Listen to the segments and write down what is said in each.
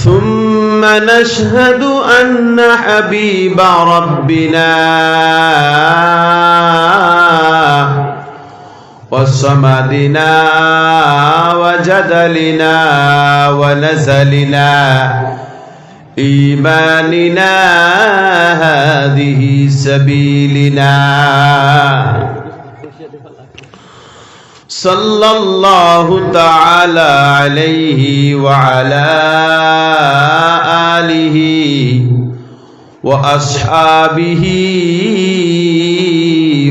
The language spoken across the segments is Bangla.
ثم نشهد أن حبيب ربنا وصمدنا وجدلنا ونزلنا إيماننا هذه سبيلنا صلى الله تعالى عليه وعلى آله وأصحابه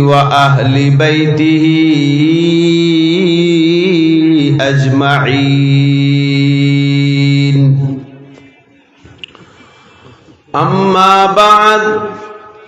وأهل بيته أجمعين. أما بعد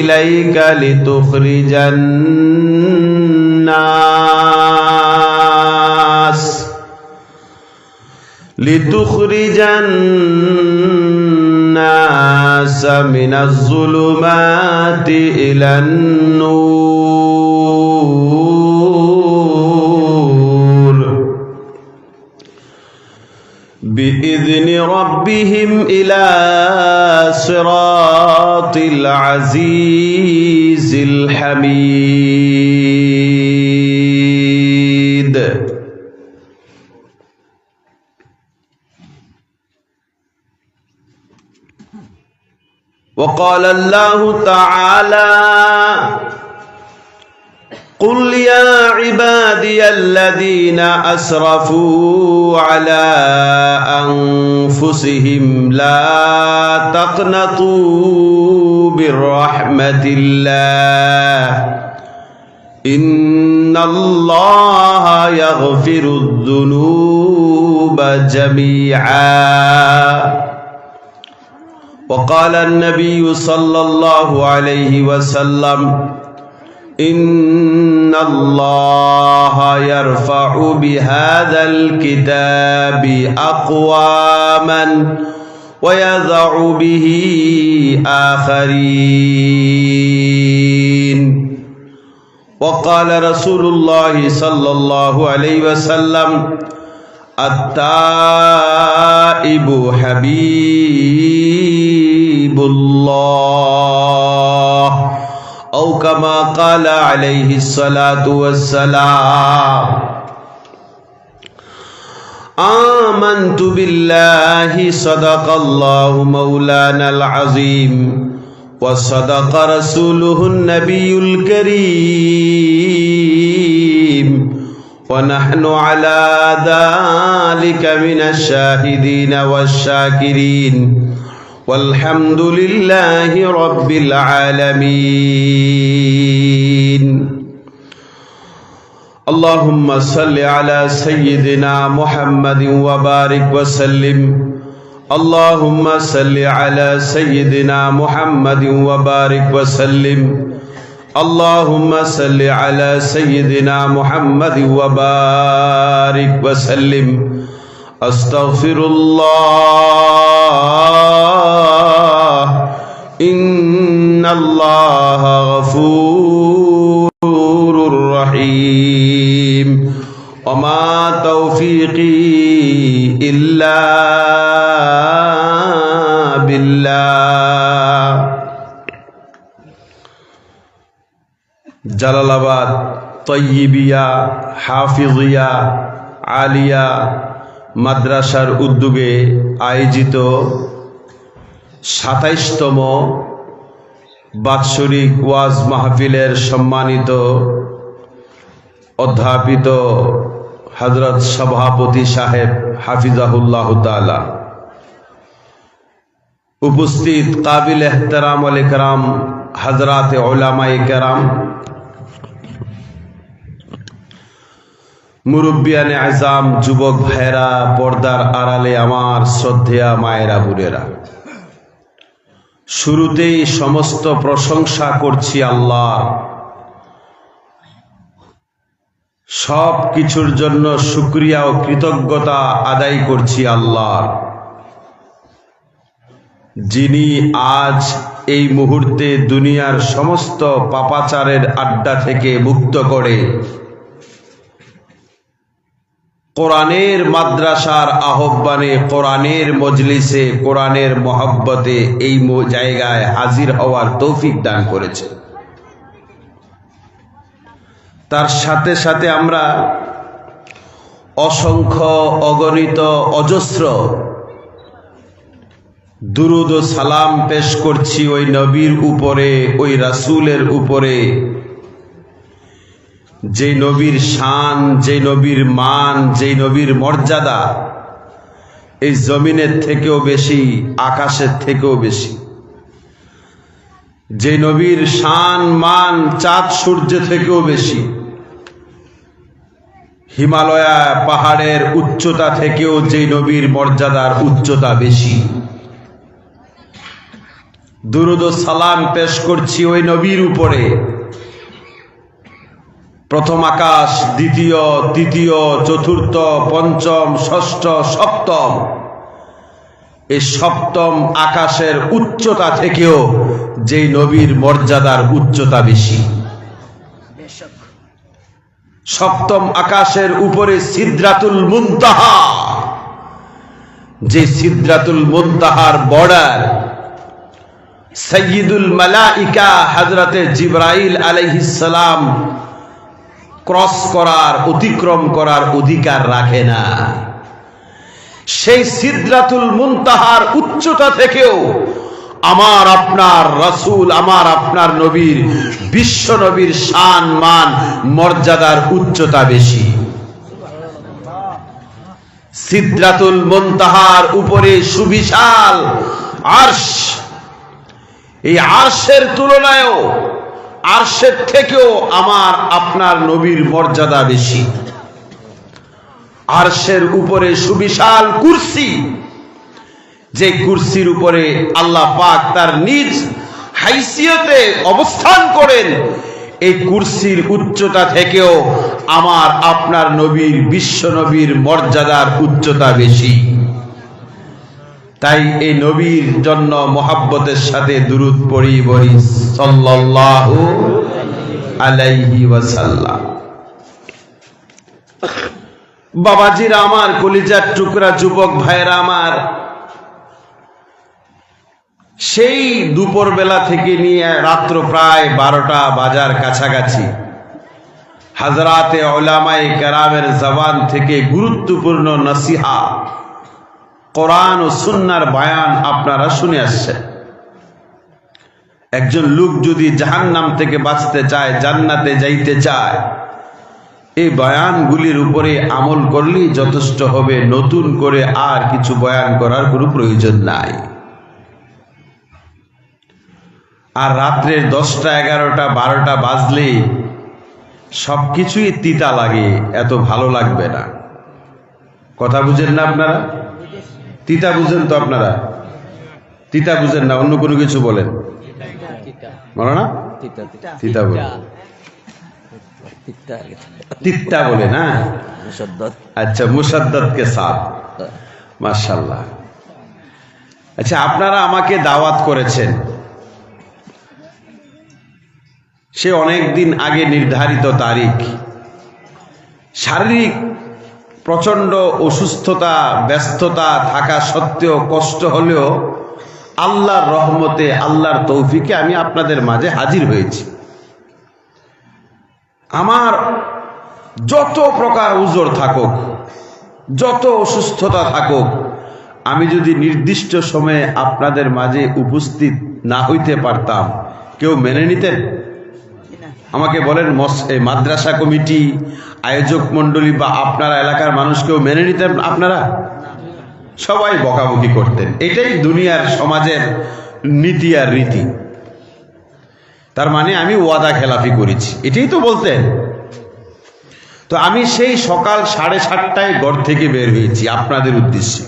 إليك لتخرج الناس. لتخرج الناس من الظلمات إلى النور. بإذن ربهم إلى صراط العزيز الحميد. وقال الله تعالى قل يا عبادي الذين اسرفوا على انفسهم لا تقنطوا برحمه الله ان الله يغفر الذنوب جميعا وقال النبي صلى الله عليه وسلم إن الله يرفع بهذا الكتاب أقواما ويضع به آخرين وقال رسول الله صلى الله عليه وسلم التائب حبيب الله أو كما قال عليه الصلاة والسلام. آمنت بالله صدق الله مولانا العظيم وصدق رسوله النبي الكريم. ونحن على ذلك من الشاهدين والشاكرين. والحمد لله رب العالمين. اللهم صل على سيدنا محمد وبارك وسلم. اللهم صل على سيدنا محمد وبارك وسلم. اللهم صل على سيدنا محمد وبارك وسلم. استغفر الله ان الله غفور رحيم وما توفيقي الا بالله জালালাবাদ তৈবিয়া হাফিজিয়া আলিয়া মাদ্রাসার উদ্যোগে আয়োজিত সাতাইশতম বাৎসরিক ওয়াজ মাহফিলের সম্মানিত অধ্যাপিত হজরত সভাপতি সাহেব হাফিজাহুল্লাহ তালা উপস্থিত কাবিল এহতারাম আল ইকরাম হজরাত ওলামা কেরাম মুরব্বিয়ানে আজাম যুবক ভাইরা পর্দার আড়ালে আমার শ্রদ্ধেয়া মায়েরা বুড়েরা শুরুতেই সমস্ত প্রশংসা করছি আল্লাহ। সব কিছুর জন্য শুক্রিয়া ও কৃতজ্ঞতা আদায় করছি আল্লাহ। যিনি আজ এই মুহূর্তে দুনিয়ার সমস্ত পাপাচারের আড্ডা থেকে মুক্ত করে কোরআনের মাদ্রাসার আহ্বানে, কোরআনের মজলিসে, কোরআনের মহব্বতে এই জায়গায় হাজির হওয়ার তৌফিক দান করেছে। তার সাথে সাথে আমরা অসংখ্য অগণিত অজস্র দুরুদ ও সালাম পেশ করছি ওই নবীর উপরে, ওই রাসূলের উপরে। যে নবীর শান যে নবীর মান যে নবীর মর্যাদা, এই জমিনের থেকেও বেশি, আকাশের থেকেও বেশি। যে নবীর শান, মান, চাঁদ, সূর্য থেকেও বেশি। হিমালয়া পাহাড়ের উচ্চতা থেকেও যে নবীর মর্যাদার উচ্চতা বেশি। দুরুদ সালাম পেশ করছি ওই নবীর উপরে। প্রথম আকাশ, দ্বিতীয়, তৃতীয়, চতুর্থ, পঞ্চম, ষষ্ঠ, সপ্তম। এই সপ্তম আকাশের উচ্চতা থেকেও যেই নবীর মর্যাদার উচ্চতা বেশি। সপ্তম আকাশের উপরে সিদ্রাতুল মুনতাহা। যে সিদ্রাতুল মুনতাহার বর্ডার সৈয়দুল মালাইকা হজরতে জিব্রাইল আলাইহিস সালাম ক্রস করার, অতিক্রম করার অধিকার রাখে না। সেই সিদ্রাতুল মুনতাহার উচ্চতা থেকেও আমার আপনার রাসূল, আমার আপনার নবীর, বিশ্ব নবীর শান, মান, মর্যাদার উচ্চতা বেশি। সিদ্রাতুল মুনতাহার উপরে সুবিশাল আর্শ। এই আর্শের তুলনায়ও আরশের থেকেও আমার আপনার নবীর মর্যাদা বেশি। আরশের উপরে সুবিশাল কুরসি, যে কুরসির উপরে আল্লাহ পাক তার নিজ হাইসিয়তে অবস্থান করেন, এই কুরসির উচ্চতা থেকেও আমার আপনার নবীর, বিশ্ব নবীর মর্যাদার উচ্চতা বেশি। তাই এই নবীর জন্য মহাব্বতের সাথে দুরুদ পড়ি, বলি, সাল্লাল্লাহু বাবাজিরা আমার, কলিজার টুকরা যুবক ভাইরা আমার, সেই দুপুর বেলা থেকে নিয়ে রাত্র প্রায় বারোটা বাজার কাছাকাছি, হাজরাতে ওলামাই কারামের জবান থেকে গুরুত্বপূর্ণ নসিহা কোরআন ও সুন্নার বায়ান আপনারা শুনে আসছেন একজন লোক যদি জাহান্নাম থেকে বাঁচতে চায়, জান্নাতে যাইতে চায়, এই বয়ানগুলির উপরে আমল করলেই যথেষ্ট হবে। নতুন করে আর কিছু বয়ান করার কোনো প্রয়োজন নাই। আর রাত্রের দশটা, এগারোটা, বারোটা বাজলে সব কিছুই তিতা লাগে, এত ভালো লাগবে না। কথা বুঝেন না আপনারা? তিতা বুঝেন তো আপনারা? তিতা বুঝেন না, অন্য কোনো কিছু বলেন। বলো না? তিতা বলে তিত্তা বলে না আচ্ছা মুসাদ্দত কে সাথ মাশাল্লাহ আচ্ছা আপনারা আমাকে দাওয়াত করেছেন। সে অনেক দিন আগে নির্ধারিত তারিখ। শারীরিক প্রচণ্ড অসুস্থতা ব্যস্ততা থাকা সত্ত্বেও কষ্ট হলেও আল্লাহর রহমতে আল্লাহর তৌফিকে আমি আপনাদের মাঝে হাজির হয়েছি। আমার যত প্রকার উজোর থাকুক যত অসুস্থতা থাকুক আমি যদি নির্দিষ্ট সময়ে আপনাদের মাঝে উপস্থিত না হইতে পারতাম কেউ মেনে নিতেন? আমাকে বলেন মাদ্রাসা কমিটি আয়োজক মণ্ডলী বা আপনারা এলাকার মানুষকেও মেনে নিতেন আপনারা? সবাই বকাবকি করতেন। এটাই দুনিয়ার সমাজের নীতি আর রীতি। তার মানে আমি ওয়াদা খেলাফি করেছি। এটাই তো বলতেন। তো আমি সেই সকাল সাড়ে সাতটায় ঘর থেকে বের হয়েছি আপনাদের উদ্দেশ্যে।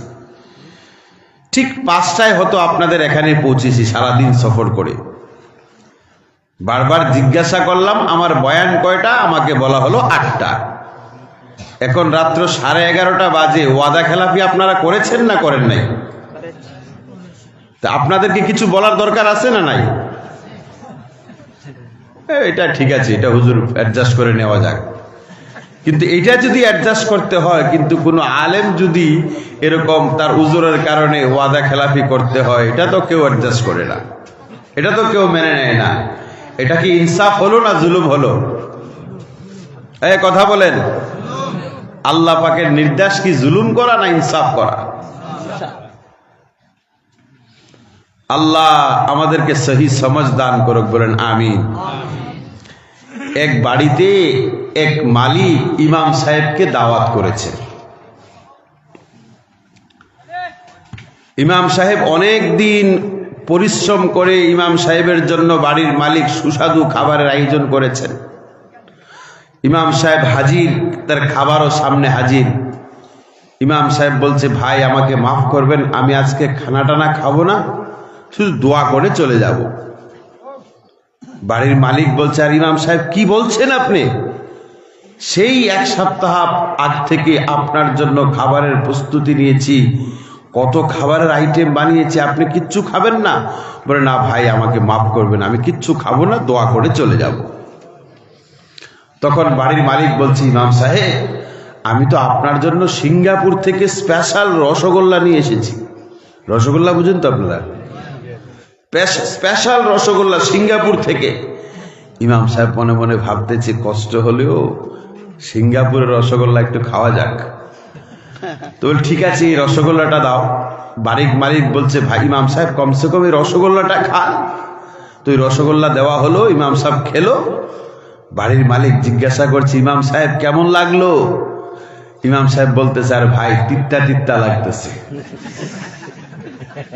ঠিক পাঁচটায় হতো আপনাদের এখানে পৌঁছেছি সারাদিন সফর করে। বারবার জিজ্ঞাসা করলাম, আমার বয়ান কয়টা? আমাকে বলা হলো আটটা। এখন রাত্র সাড়ে এগারোটা বাজে। ওয়াদা খেলাফি আপনারা করেছেন না করেন নাই? তা আপনাদেরকে কিছু বলার দরকার আছে না নাই? এটা ঠিক আছে, এটা হুজুর অ্যাডজাস্ট করে নেওয়া যাক। কিন্তু এটা যদি অ্যাডজাস্ট করতে হয়, কিন্তু কোনো আলেম যদি এরকম তার উজুরের কারণে ওয়াদা খেলাফি করতে হয়, এটা তো কেউ অ্যাডজাস্ট করে না। এটা তো কেউ মেনে নেয় না। এটা কি ইনসাফ হলো না জুলুম হলো? এ, কথা বলেন। আল্লাহ পাকের নির্দেশ কি জুলুম করা না ইনসাফ করা? আল্লাহ আমাদেরকে সহি সমাজ দান করুক, বলেন আমি এক বাড়িতে এক মালিক ইমাম সাহেবকে দাওয়াত করেছেন ইমাম সাহেব অনেক দিন পরিশ্রম করে ইমাম সাহেবের জন্য বাড়ির মালিক সুস্বাদু খাবারের আয়োজন করেছেন। ইমাম সাহেব হাজির, তার খাবারও সামনে হাজির। ইমাম সাহেব বলছে, ভাই, আমাকে মাফ করবেন, আমি আজকে খানা টানা খাব না, শুধু দোয়া করে চলে যাব। বাড়ির মালিক বলছে, আর ইমাম সাহেব, কি বলছেন আপনি? সেই এক সপ্তাহ আগ থেকে আপনার জন্য খাবারের প্রস্তুতি নিয়েছি কত খাবারের আইটেম বানিয়েছি, আপনি কিচ্ছু খাবেন না। বলে, না ভাই, আমাকে মাফ করবেন, আমি কিচ্ছু খাব না, দোয়া করে চলে যাব। তখন বাড়ির মালিক বলছি, ইমাম সাহেব, আমি তো আপনার জন্য সিঙ্গাপুর থেকে স্পেশাল রসগোল্লা নিয়ে এসেছি। রসগোল্লা বুঝুন তো আপনারা? স্পেশাল রসগোল্লা সিঙ্গাপুর থেকে। ইমাম সাহেব মনে মনে ভাবতেছে, কষ্ট হলেও সিঙ্গাপুরের রসগোল্লা একটু খাওয়া যাক। তো ঠিক আছে, এই রসগোল্লাটা দাও। বাড়ির মালিক বলছে, ভাই, ইমাম সাহেব, কমসে কম এই রসগোল্লাটা খান। তো রসগোল্লা দেওয়া হলো, ইমাম সাহেব খেলো। বাড়ির মালিক জিজ্ঞাসা করছে, ইমাম সাহেব, কেমন লাগল? ইমাম সাহেব বলতেছে, আর ভাই, তিত্তা তিত্তা লাগতেছে।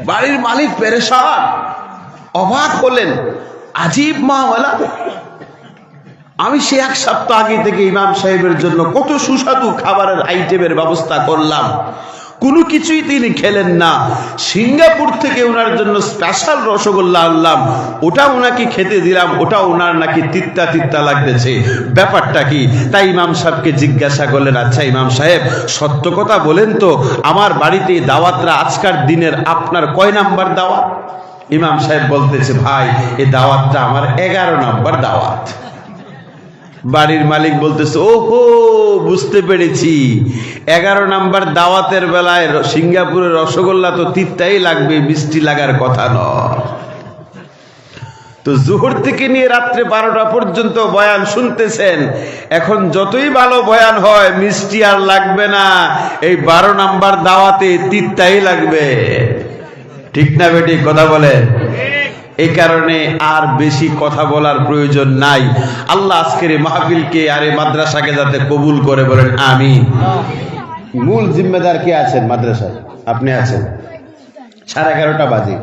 বাড়ির মালিক পেরেশান, অবাক হলেন, আজীব মাওয়ালা আমি সে এক সপ্তাহ আগে থেকে ইমাম সাহেবের জন্য কত সুস্বাদু খাবারের আইটেমের ব্যবস্থা করলাম। কোনো কিছুই তিনি খেলেন না। সিঙ্গাপুর থেকে ওনার জন্য স্পেশাল রসগোল্লা আনলাম। ওটা ওনাকে খেতে দিলাম, ওটা ওনার নাকি তিত্তা তিত্তা লাগতেছে। ব্যাপারটা কি? তাই ইমাম সাহেবকে জিজ্ঞাসা করলেন আচ্ছা ইমাম সাহেব, সত্য কথা বলেন তো, আমার বাড়িতে দাওয়াতরা আজকার দিনের আপনার কয় নাম্বার দাওয়াত? ইমাম সাহেব বলতেছে, ভাই এই দাওয়াতটা আমার এগারো নাম্বার দাওয়াত। বাড়ির মালিক বলতেছে, ওহো, বুঝতে পেরেছি। এগারো নাম্বার দাওয়াতের বেলায় সিঙ্গাপুরের রসগোল্লা তো তিত্তাই লাগবে, মিষ্টি লাগার কথা নয়। তো জোহর থেকে নিয়ে রাত্রে বারোটা পর্যন্ত বয়ান শুনতেছেন। এখন যতই ভালো বয়ান হয়, মিষ্টি আর লাগবে না। এই বারো নাম্বার দাওয়াতে তিত্তাই লাগবে। ঠিক না বেটি, কথা বলেন। এই কারণে আর বেশি কথা বলার প্রয়োজন নাই। আল্লাহ আজকের মাহফিলকে আর এই মাদ্রাসাকে যাতে কবুল করে বলেন আমি মূল জিম্মেদার কে আছেন মাদ্রাসায়? আপনি আছেন? সাড়ে এগারোটা বাজে।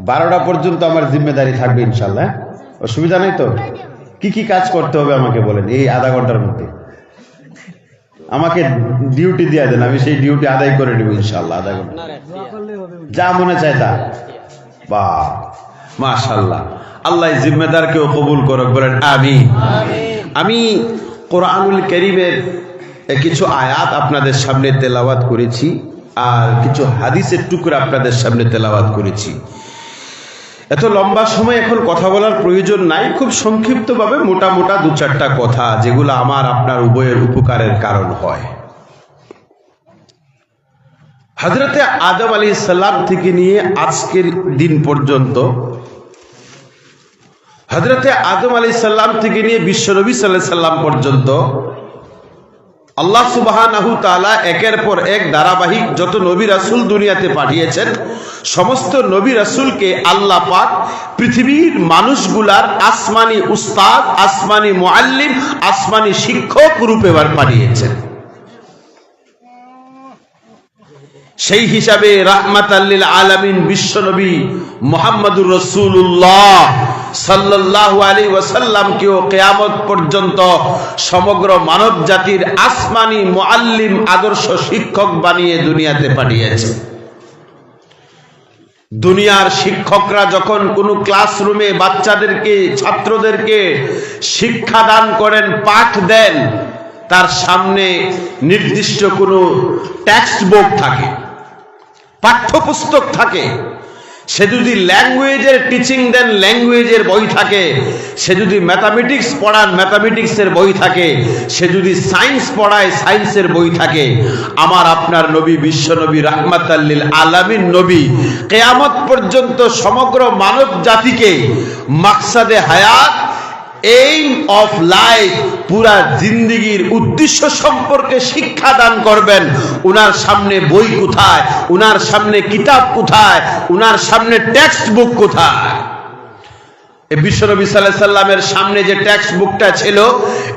বারোটা পর্যন্ত আমার জিম্মেদারি থাকবে ইনশাল্লাহ হ্যাঁ? অসুবিধা নেই তো? কি কি কাজ করতে হবে আমাকে বলেন, এই আধা ঘণ্টার মধ্যে? আমাকে ডিউটি দিয়ে দেন, আমি সেই ডিউটি আদায় করে নেব ইনশাল্লাহ, আধা ঘণ্টা। যা মনে চায় তা। বা মাশাল্লাহ আল্লাহ জিম্মেদারকেও কবুল করক বলেন আমি আমি কোরআনুল করিমের কিছু আয়াত আপনাদের সামনে তেলাওয়াত করেছি আর কিছু হাদিসের টুকরা আপনাদের সামনে তেলাওয়াত করেছি। এত লম্বা সময় এখন কথা বলার প্রয়োজন নাই খুব সংক্ষিপ্তভাবে মোটা মোটা দু চারটা কথা যেগুলো আমার আপনার উভয়ের উপকারের কারণ হয়। হজরতে আদম আলী সাল্লাম থেকে নিয়ে আজকের দিন পর্যন্ত হজরতে আদম আলী সাল্লাম থেকে নিয়ে বিশ্বনবী সাল্লাহ সাল্লাম পর্যন্ত আল্লাহ তাআলা একের পর এক ধারাবাহিক যত নবী রাসুল দুনিয়াতে পাঠিয়েছেন, সমস্ত নবী রাসুলকে আল্লাহ পাক পৃথিবীর মানুষগুলার আসমানি উস্তাদ, আসমানি মোয়াল্লিম আসমানি শিক্ষক রূপে বার পাঠিয়েছেন। সেই হিসাবে রাহমাত আল্লিল আলামিন বিশ্বনবী মোহাম্মদুর রসুল্লাহ দুনিয়ার শিক্ষকরা যখন কোনো ক্লাসরুমে বাচ্চাদেরকে, ছাত্রদেরকে শিক্ষা দান করেন, পাঠ দেন, তার সামনে নির্দিষ্ট কোনো টেক্সট বুক থাকে, পাঠ্যপুস্তক থাকে সে যদি ল্যাঙ্গুয়েজের টিচিং দেন ল্যাঙ্গুয়েজের বই থাকে। সে যদি ম্যাথামেটিক্স পড়ান ম্যাথামেটিক্সের বই থাকে। সে যদি সায়েন্স পড়ায় সায়েন্সের বই থাকে। আমার আপনার নবী, বিশ্ব নবী রাহমাতাল্লিল আলামিন নবী, কেয়ামত পর্যন্ত সমগ্র মানব জাতিকে মাকসাদে হায়াত এইম অফ লাইফ পুরা জিন্দিগির উদ্দেশ্য সম্পর্কে শিক্ষা দান করবেন। ওনার সামনে বই কোথায়? ওনার সামনে কিতাব কোথায়? ওনার সামনে টেক্সট বুক কোথায়? বিশ্বনবী সাল্লাহ সাল্লামের সামনে যে বুকটা ছিল,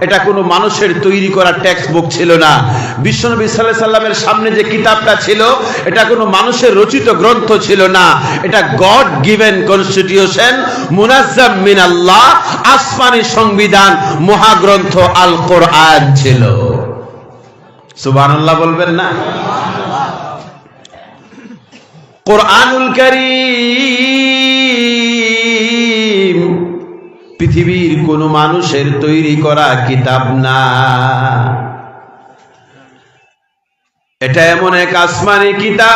এটা কোনো মানুষের তৈরি করা বুক ছিল না। বিশ্বনবী সাল্লাহ সাল্লামের সামনে যে কিতাবটা ছিল, এটা কোনো মানুষের রচিত গ্রন্থ ছিল না। এটা গড গিভেন কনস্টিটিউশন মুনাজ্জাম মিন আল্লাহ আসমানি সংবিধান, মহাগ্রন্থ আল কোরআন ছিল। সুবহানাল্লাহ বলবেন না? কোরআনুল কারীম। পৃথিবীর কোন মানুষের তৈরি করা কিতাব না। এটা এমন এক আসমানি কিতাব,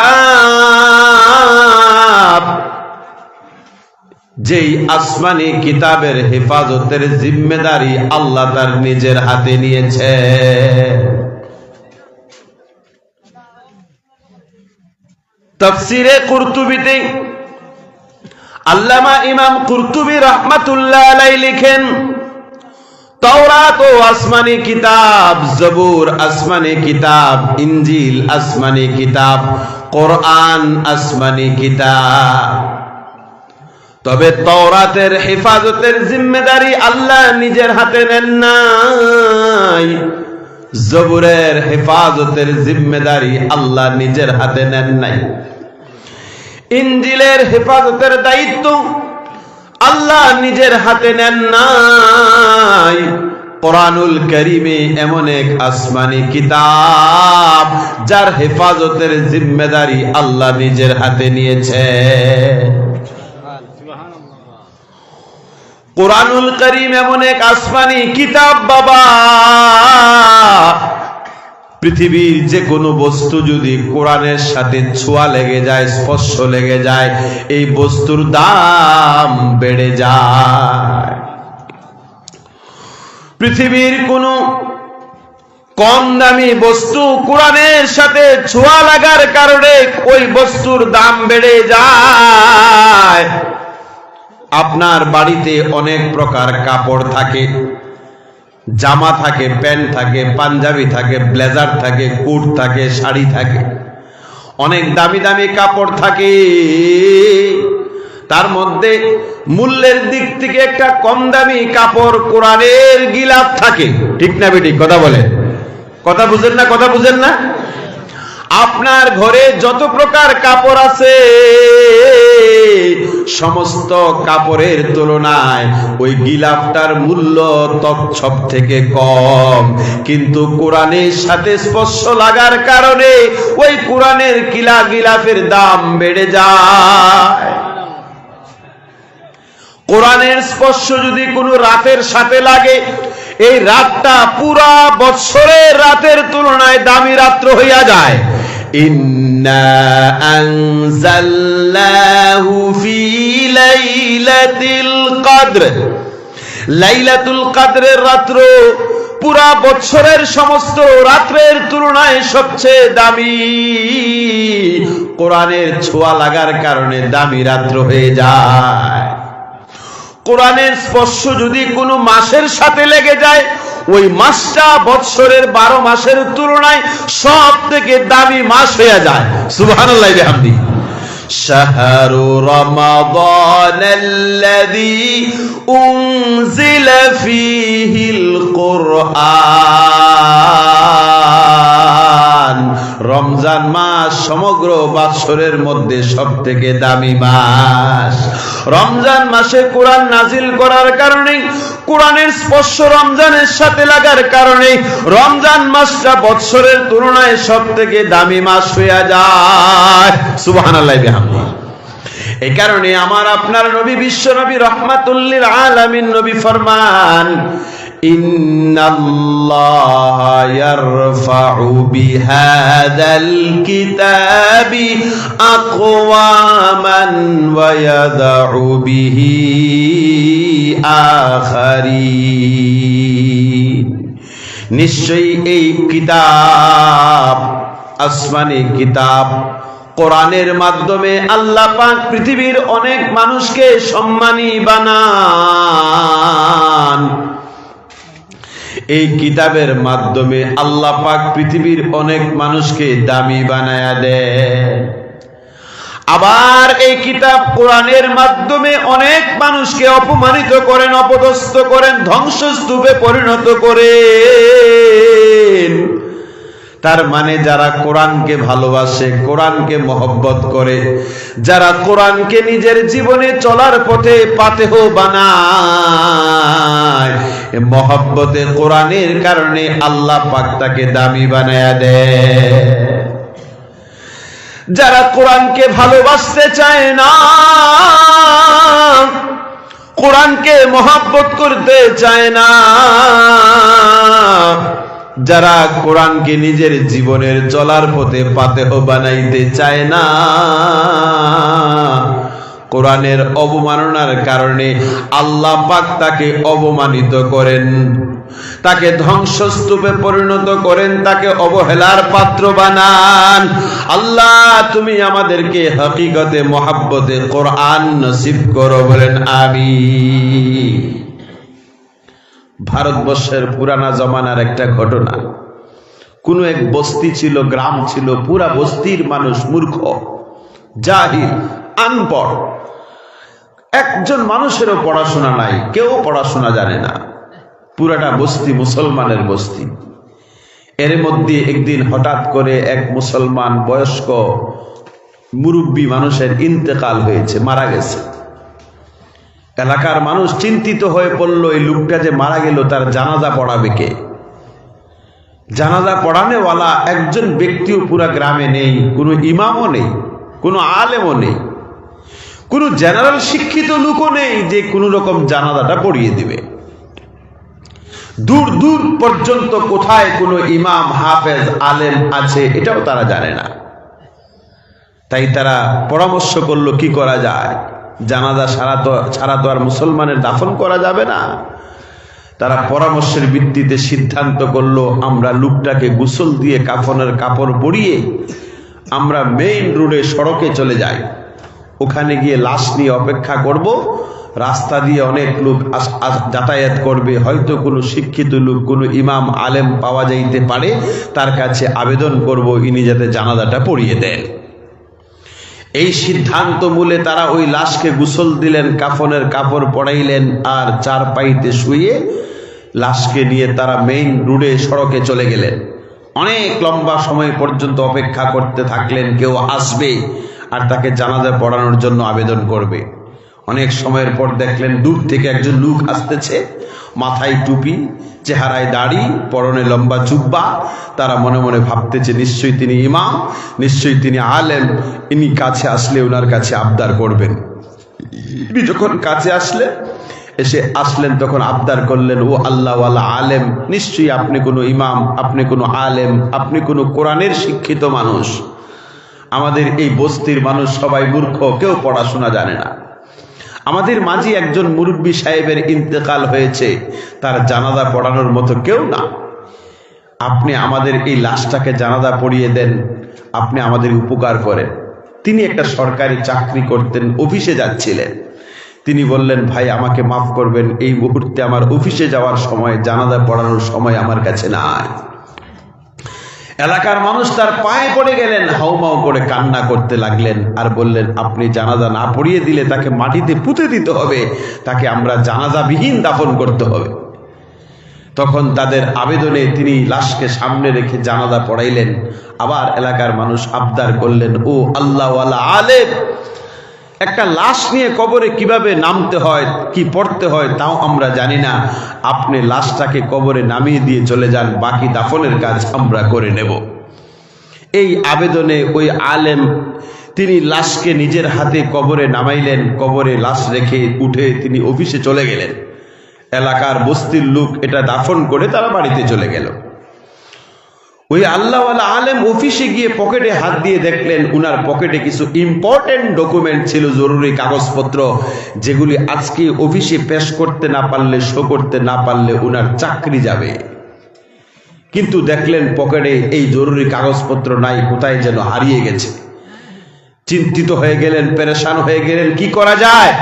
যেই আসমানি কিতাবের হেফাজতের জিম্মেদারি আল্লাহ তার নিজের হাতে নিয়েছে। তফসিরে কুরতুবিতে আল্লামা ইমাম কুরতুবি রহমাতুল্লাহ লিখেন তবে তওরাতের হেফাজতের জিম্মেদারি আল্লাহ নিজের হাতে নেন নাই। জবুরের হেফাজতের জিম্মেদারি আল্লাহ নিজের হাতে নেন নাই। ইঞ্জিলের হেফাজতের দায়িত্ব। আল্লাহ নিজের হাতে নেন নাই। কোরআনুল করিমে এমন এক আসমানি কিতাব, যার হেফাজতের জিম্মেদারি আল্লাহ নিজের হাতে নিয়েছে। কোরআনুল করিম এমন এক আসমানি কিতাব, বাবা। পৃথিবীর যে কোনো বস্তু যদি কোরআনের সাথে ছোঁয়া লেগে যায়, স্পর্শ লেগে যায়, এই বস্তুর দাম বেড়ে যায়। পৃথিবীর কোনো কম দামি বস্তু কোরআনের সাথে ছোঁয়া লাগার কারণে ওই বস্তুর দাম বেড়ে যায়। আপনার বাড়িতে অনেক প্রকার কাপড় থাকে। জামা থাকে, প্যান্ট থাকে, পাঞ্জাবি থাকে, ব্লেজার থাকে, কোট থাকে, শাড়ি থাকে। অনেক দামি দামি কাপড় থাকে। তার মধ্যে মূল্যের দিক থেকে একটা কম দামি কাপড় কোরআনের গিলাপ থাকে। ঠিক না বেটি কথা বলে কথা বুঝেন না? কথা বুঝেন না? আপনার ঘরে যত প্রকার কাপড় আছে, সমস্ত কাপড়ের তুলনায় ওই গিলাফটার মূল্য তৎসব থেকে কম। কিন্তু কোরআনের সাথে স্পর্শ লাগার কারণে ওই কোরআনের কিলা গিলাপের দাম বেড়ে যায়। কোরআনের স্পর্শ যদি কোনো রাতের সাথে লাগে, এই রাতটা পুরা বৎসরের রাতের তুলনায় দামি রাত্র হইয়া যায়। লাইলাতিল কদর লাইলাতুল কদরের রাত্র পুরা বছরের সমস্ত রাত্রের তুলনায় সবচেয়ে দামি। কোরআনের ছোঁয়া লাগার কারণে দামি রাত্র হয়ে যায়। কোরআনের স্পর্শ যদি কোনো মাসের সাথে লেগে যায় ওই মাসটা বৎসরের বারো মাসের তুলনায় সব থেকে দামি মাস হয়ে যায় সুবহানাল্লাহ বিহামদি شهر رمضان الذي أنزل فيه القرآن রমজান মাস সমগ্র বাৎসরের মধ্যে সব থেকে দামি মাস রমজান মাসে কোরআন নাজিল করার কারণে, কোরআনের স্পর্শ রমজানের সাথে লাগার কারণে রমজান মাসটা বৎসরের তুলনায় সব থেকে দামি মাস হইয়া যায়। বিহামদিহি এই কারণে আমার আপনার নবী বিশ্ব নবী রহমাতুল্লিল আলামিন নবী ফরমান ইন্নাল্লাহা ইয়ারফাউ বিহাদাল কিতাবি আকওয়ামান ওয়া ইয়াদউ বিহি আখারিন। নিশ্চয়ই এই কিতাব, আসমানি কিতাব, কোরআনের মাধ্যমে আল্লাহ পাক পৃথিবীর অনেক মানুষকে সম্মানী বানান। এই কিতাবের মাধ্যমে আল্লাহ পাক পৃথিবীর অনেক মানুষকে দামি বানায়া দেন। আবার এই কিতাব কোরআনের মাধ্যমে অনেক মানুষকে অপমানিত করেন, অপদস্থ করেন, ধ্বংসস্তূপে পরিণত করেন। তার মানে যারা কোরআনকে ভালোবাসে, কোরআনকে মহব্বত করে, যারা কোরআনকে নিজের জীবনে চলার পথে পাতেহ বানায় মহব্বতে কোরআনের কারণে আল্লাহ পাক তাকে দামি বানায়া দেয় যারা কোরআনকে ভালোবাসতে চায় না, কোরআনকে মহাব্বত করতে চায় না, যারা কোরআনকে নিজের জীবনের চলার পথে পাতেহ বানাইতে চায় না কোরআনের অবমাননার কারণে আল্লাহ পাক তাকে অবমানিত করেন। তাকে ধ্বংসস্তূপে পরিণত করেন, তাকে অবহেলার পাত্র বানান। আল্লাহ, তুমি আমাদেরকে হকিকতে, মহাব্বতে কোরআন নসিব করো বলেন আমি ভারতবর্ষের পুরানা জমানার একটা ঘটনা। কোন এক বস্তি ছিল, গ্রাম ছিল, পুরা বস্তির মানুষ মূর্খ, জাহিল, আনপড়। একজন মানুষেরও পড়াশোনা নাই, কেউ পড়াশোনা জানে না। পুরাটা বস্তি মুসলমানের বস্তি। এর মধ্যে একদিন হঠাৎ করে এক মুসলমান বয়স্ক মুরব্বী মানুষের ইন্তেকাল হয়েছে, মারা গেছে। এলাকার মানুষ চিন্তিত হয়ে পড়ল, এই লোকটা যে মারা গেল, তার জানাজা পড়াবে কে? জানাজা পড়ানেওয়ালা একজন ব্যক্তিও পুরা গ্রামে নেই, কোনো ইমামও নেই, কোনো আলেমও নেই। কোনো জেনারেল শিক্ষিত লোকও নেই যে কোনো রকম জানাজাটা পড়িয়ে দিবে। দূর দূর পর্যন্ত কোথায় কোনো ইমাম, হাফেজ, আলেম আছে, এটাও তারা জানে না। তাই তারা পরামর্শ করল, কি করা যায়? জানাজা সারা তো, ছাড়া তো আর মুসলমানের দাফন করা যাবে না। তারা পরামর্শের ভিত্তিতে সিদ্ধান্ত করল, আমরা লোকটাকে গুসল দিয়ে কাফনের কাপড় পরিয়ে আমরা মেইন রোডে সড়কে চলে যাই। ওখানে গিয়ে লাশ নিয়ে অপেক্ষা করব। রাস্তা দিয়ে অনেক লোক যাতায়াত করবে। হয়তো কোনো শিক্ষিত লোক, কোনো ইমাম, আলেম পাওয়া যাইতে পারে। তার কাছে আবেদন করব, ইনি যাতে জানাজাটা পড়িয়ে দেন। এই সিদ্ধান্ত মূলে তারা ওই লাশকে গোসল দিলেন, কাফনের কাপড় পড়াইলেন আর চার পাইতে শুয়ে লাশকে নিয়ে তারা মেইন রোডে সড়কে চলে গেলেন। অনেক লম্বা সময় পর্যন্ত অপেক্ষা করতে থাকলেন, কেউ আসবে। আর তাকে জানাজা পড়ানোর জন্য আবেদন করবে। অনেক সময়ের পর দেখলেন দূর থেকে একজন লোক আসতেছে, মাথায় টুপি, চেহারায় দাড়ি, পরনে লম্বা জুব্বা। তারা মনে মনে ভাবতেছে, নিশ্চয়ই তিনি ইমাম, নিশ্চয়ই তিনি আলেম, ইনি কাছে আসলে ওনার কাছে আবদার করবেন। ইনি যখন কাছে আসলেন এসে আসলেন, তখন আবদার করলেন, ও আল্লাহওয়ালা আলেম, নিশ্চয়ই আপনি কোনো ইমাম, আপনি কোনো আলেম, আপনি কোনো কোরআনের শিক্ষিত মানুষ। আমাদের এই বস্তির মানুষ সবাই মূর্খ, কেউ পড়াশোনা জানে না। আমাদের মাঝে একজন মুরব্বী সাহেবের ইন্তেকাল হয়েছে, তার জানাজা পড়ানোর মতো কেউ না। আপনি আমাদের এই লাশটাকে জানাজা পড়িয়ে দেন, আপনি আমাদের উপকার করেন। তিনি একটা সরকারি চাকরি করতেন, অফিসে যাচ্ছিলেন। তিনি বললেন, ভাই, আমাকে মাফ করবেন, এই মুহূর্তে আমার অফিসে যাওয়ার সময়, জানাজা পড়ানোর সময় আমার কাছে নাই। এলাকার মানুষ তার পায়ে পড়ে গেলেন, হাউমাউ করে কান্না করতে লাগলেন আর বললেন, আপনি জানাজা না পড়িয়ে দিলে তাকে মাটিতে পুঁতে দিতে হবে, তাকে আমরা জানাজাবিহীন দাফন করতে হবে। তখন তাদের আবেদনে তিনি লাশকে সামনে রেখে জানাজা পড়াইলেন। আবার এলাকার মানুষ আবদার করলেন, ও আল্লাহওয়ালা আলেম একটা লাশ নিয়ে কবরে কীভাবে নামতে হয়, কি পড়তে হয়, তাও আমরা জানি না। আপনি লাশটাকে কবরে নামিয়ে দিয়ে চলে যান, বাকি দাফনের কাজ আমরা করে নেব। এই আবেদনে ওই আলেম, তিনি লাশকে নিজের হাতে কবরে নামাইলেন, কবরে লাশ রেখে উঠে তিনি অফিসে চলে গেলেন। এলাকার বস্তির লোক এটা দাফন করে তারা বাড়িতে চলে গেল। ওই আল্লাহওয়ালা আলেম অফিসে গিয়ে পকেটে হাত দিয়ে দেখলেন, উনার পকেটে কিছু ইম্পর্টেন্ট ডকুমেন্ট ছিল, জরুরি কাগজপত্র, যেগুলি আজকে অফিসে পেশ করতে না পারলে শো করতে না পারলে উনার চাকরি যাবে। কিন্তু দেখলেন পকেটে এই জরুরি কাগজপত্র নাই, কোথায় যেন হারিয়ে গেছে। চিন্তিত হয়ে গেলেন, পেরেশান হয়ে গেলেন, কি করা যায়?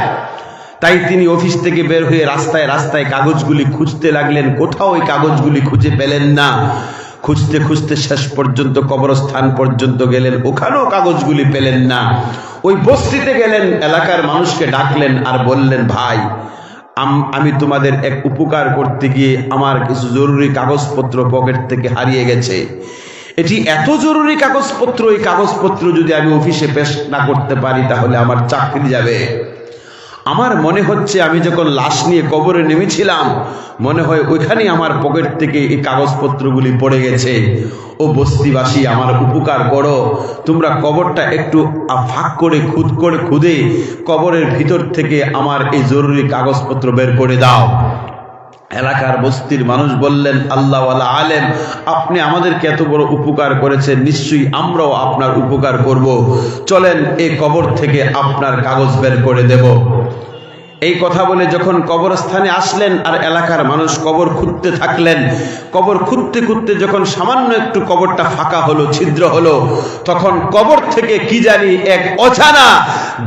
তাই তিনি অফিস থেকে বের হয়ে রাস্তায় রাস্তায় কাগজগুলি খুঁজতে লাগলেন, কোথাও ওই কাগজগুলি খুঁজে পেলেন না। খুঁজতে খুঁজতে শেষ পর্যন্ত, কবরস্থান পর্যন্ত গেলেন। ওখানেও কাগজগুলি পেলেন না। ওই বস্তিতে গেলেন, এলাকার মানুষকে ডাকলেন আর বললেন, ভাই, আম- তোমাদের এক উপকার করতে গিয়ে আমার কিছু জরুরি কাগজপত্র পকেট থেকে হারিয়ে গেছে। এটি এত জরুরি কাগজপত্র, এই কাগজপত্র যদি আমি অফিসে পেশ না করতে পারি, তাহলে আমার চাকরি যাবে। আমার মনে হচ্ছে আমি যখন লাশ নিয়ে কবরে নেমেছিলাম, মনে হয় ওইখানে আমার পকেট থেকে এই কাগজপত্রগুলি পড়ে গেছে। ও বস্তিবাসী, আমার উপকার করো। তোমরা কবরটা একটু ফাঁক করে খুদ করে, খুদে কবরের ভিতর থেকে আমার এই জরুরি কাগজপত্র বের করে দাও। এলাকার বস্তির মানুষ বললেন আল্লাহওয়ালা আলেম, আপনি আমাদেরকে এত বড় উপকার করেছেন, নিশ্চয়ই আমরাও আপনার উপকার করব। চলেন এই কবর থেকে আপনার কাগজ বের করে দেব। এই কথা বলে যখন কবরস্থানে আসলেন আর এলাকার মানুষ কবর খুঁড়তে থাকলেন, কবর খুঁড়তে খুঁড়তে যখন সামান্য একটু কবরটা ফাঁকা হলো, ছিদ্র হলো, তখন কবর থেকে কি জানি এক অজানা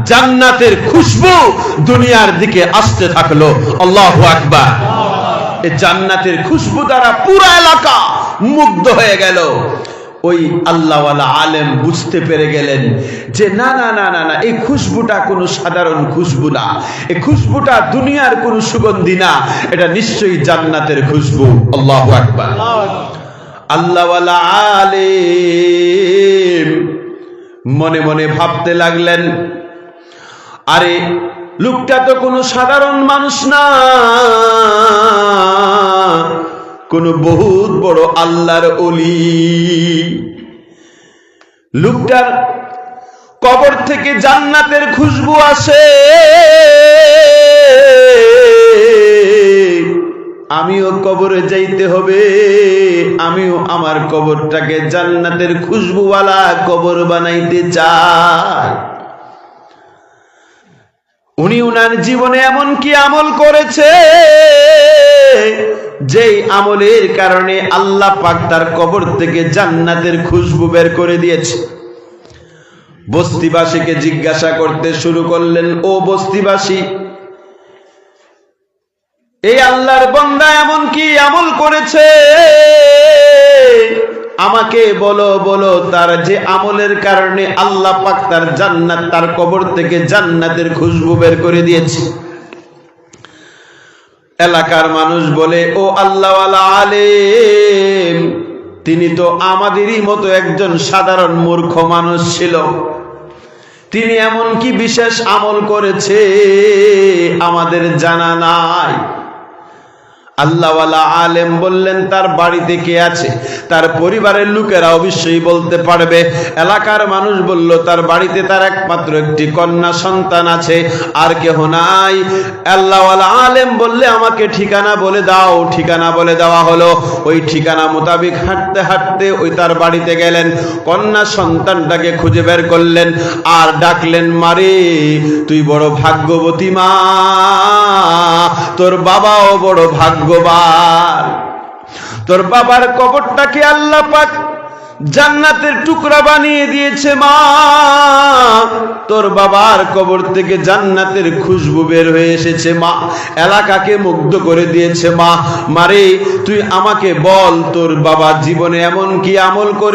জান্নাতের খুশবু দুনিয়ার দিকে আসতে থাকল। আল্লাহ আকবার। জান্নাতের খুশবু দ্বারা পুরো এলাকা মুগ্ধ হয়ে গেল। ওই আল্লাহওয়ালা আলেম বুঝতে পেরে গেলেন যে না না না না না, এই খুশবুটা কোনো সাধারণ খুশবু না। এই খুশবুটা দুনিয়ার কোনো সুগন্ধি না। এটা নিশ্চয়ই জান্নাতের খুশবু। আল্লাহু আকবার। আল্লাহওয়ালা আলেম মনে মনে ভাবতে লাগলেন, আরে লোকটা তো কোনো সাধারণ মানুষ না। কোন বহুত বড় আল্লাহর অলি লোকটার কবর থেকে জান্নাতের খুশবু আসে। আমিও কবরে যাইতে হবে। আমিও আমার কবরটাকে জান্নাতের খুশবুওয়ালা কবর বানাইতে চাই। উনি উনার জীবনে এমন কি আমল করেছে? যেই আমলের কারণে আল্লাহ পাক তার কবর থেকে জান্নাতের খুশবু বের করে দিয়েছে। বস্তিবাসীকে জিজ্ঞাসা করতে শুরু করলেন, ও বস্তিবাসী, এই আল্লাহর বন্দা এমন কি আমল করেছে? আমাকে বলো বলো তার যে আমলের কারণে আল্লাহ পাক তার জান্নাত, তার কবর থেকে জান্নাতের খুশবু বের করে দিয়েছে। এলাকার মানুষ বলে, ও আল্লাহওয়ালা আলেম, তিনি তো আমাদেরই মতো একজন সাধারণ মূর্খ মানুষ ছিল। তিনি এমন কি বিশেষ আমল করেছে? আমাদের জানা নাই। আল্লাহওয়ালা আলেম বললেন, তার বাড়িতে কে আছে? তার পরিবারের লোকেরা অবশ্যই বলতে পারবে। এলাকার মানুষ বলল, তার বাড়িতে তার একমাত্র একটি কন্যা সন্তান আছে, আর কেহ নাই। আল্লাহওয়ালা আলেম বললে, আমাকে ঠিকানা বলে দাও। ঠিকানা বলে দেওয়া হলো। ওই ঠিকানা মোতাবিক হাঁটতে হাঁটতে ওই তার বাড়িতে গেলেন। কন্যা সন্তানটাকে খুঁজে বের করলেন আর ডাকলেন, মারে, তুই বড় ভাগ্যবতী মা, তোর বাবাও বড় ভাগ্যবান তোর বাবার কবরটাকে আল্লাহ পাক জান্নাতের টুকরা বানিয়ে দিয়েছে মা। তোর বাবার কবর থেকে জান্নাতের খুশবু বের হয়ে এসেছে মা। এলাকাকে মুগ্ধ করে দিয়েছে মা। মারে তুই আমাকে বল, তোর বাবা জীবনে এমন কি আমল করে